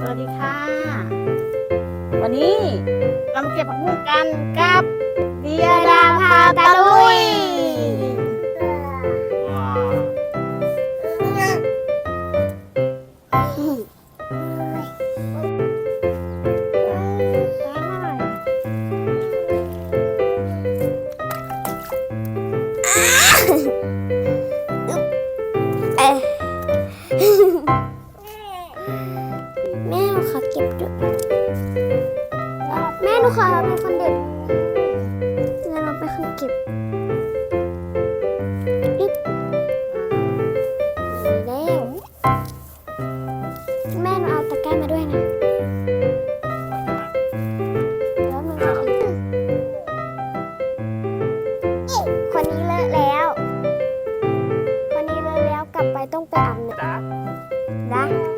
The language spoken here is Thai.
สวัสดีค่ะ วันนี้เราเก็บผักบุ้งกันครับ แม่หนูขอเก็บด้วยแม่หนูขอเป็นคนเด็ดแล้วหนูเป็นคนเก็บปึ๊บแล้วแม่หนูเอาตะกร้ามาด้วยนะแล้วหนูก็อีคนนี้เลอะแล้ว คนนี้เลอะแล้วกลับไปต้องไปอาบน้ำนะ